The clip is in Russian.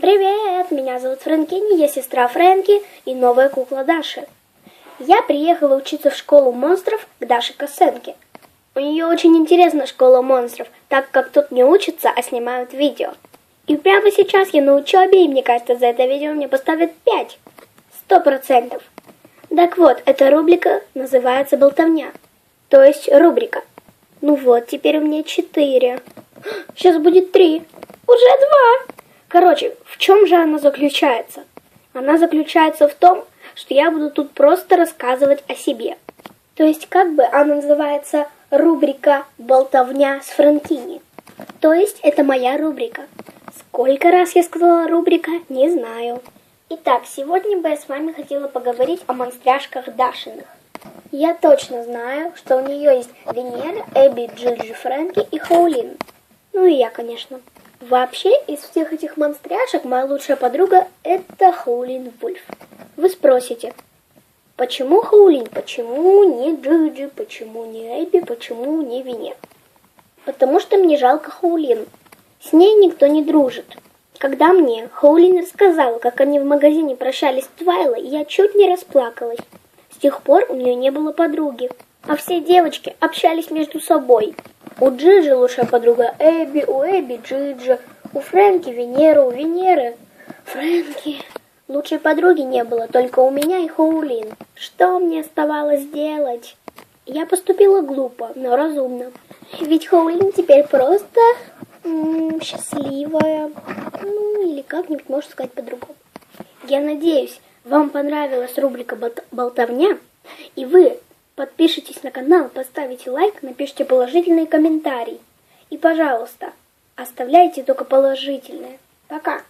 Привет, меня зовут Фрэнкини, я сестра Фрэнки и новая кукла Даши. Я приехала учиться в школу монстров к Даше Косенке. У нее очень интересная школа монстров, так как тут не учатся, а снимают видео. И прямо сейчас я на учебе, и мне кажется, за это видео мне поставят 5. Сто процентов. Так вот, эта рубрика называется «Болтовня». То есть рубрика. Ну вот, теперь у меня 4. Сейчас будет 3. Уже 2. Короче, в чем же она заключается? Она заключается в том, что я буду тут просто рассказывать о себе. То есть как бы она называется рубрика «Болтовня с Франкини». То есть это моя рубрика. Сколько раз я сказала рубрика, не знаю. Итак, сегодня бы я с вами хотела поговорить о монстряшках Дашиных. Я точно знаю, что у нее есть Венера, Эбби, Джиджи, Фрэнки и Хаулин. Ну и я, конечно. Вообще, из всех этих монстряшек моя лучшая подруга – это Хаулин Вульф. Вы спросите, почему Хаулин, почему не Джиджи, почему не Эбби, почему не Венера? Потому что мне жалко Хаулин. С ней никто не дружит. Когда мне Хаулин рассказала, как они в магазине прощались с Твайлой, я чуть не расплакалась. С тех пор у нее не было подруги, а все девочки общались между собой. У Джиджи лучшая подруга Эбби, у Эбби Джиджи, у Фрэнки Венера, у Венеры Фрэнки. Лучшей подруги не было, только у меня и Хаулин. Что мне оставалось делать? Я поступила глупо, но разумно. Ведь Хаулин теперь просто м -м, счастливая. Ну, или как-нибудь можно сказать по-другому. Я надеюсь, вам понравилась рубрика «Болтовня», и вы Подпишитесь на канал, поставите лайк, напишите положительный комментарий. И, пожалуйста, оставляйте только положительные. Пока!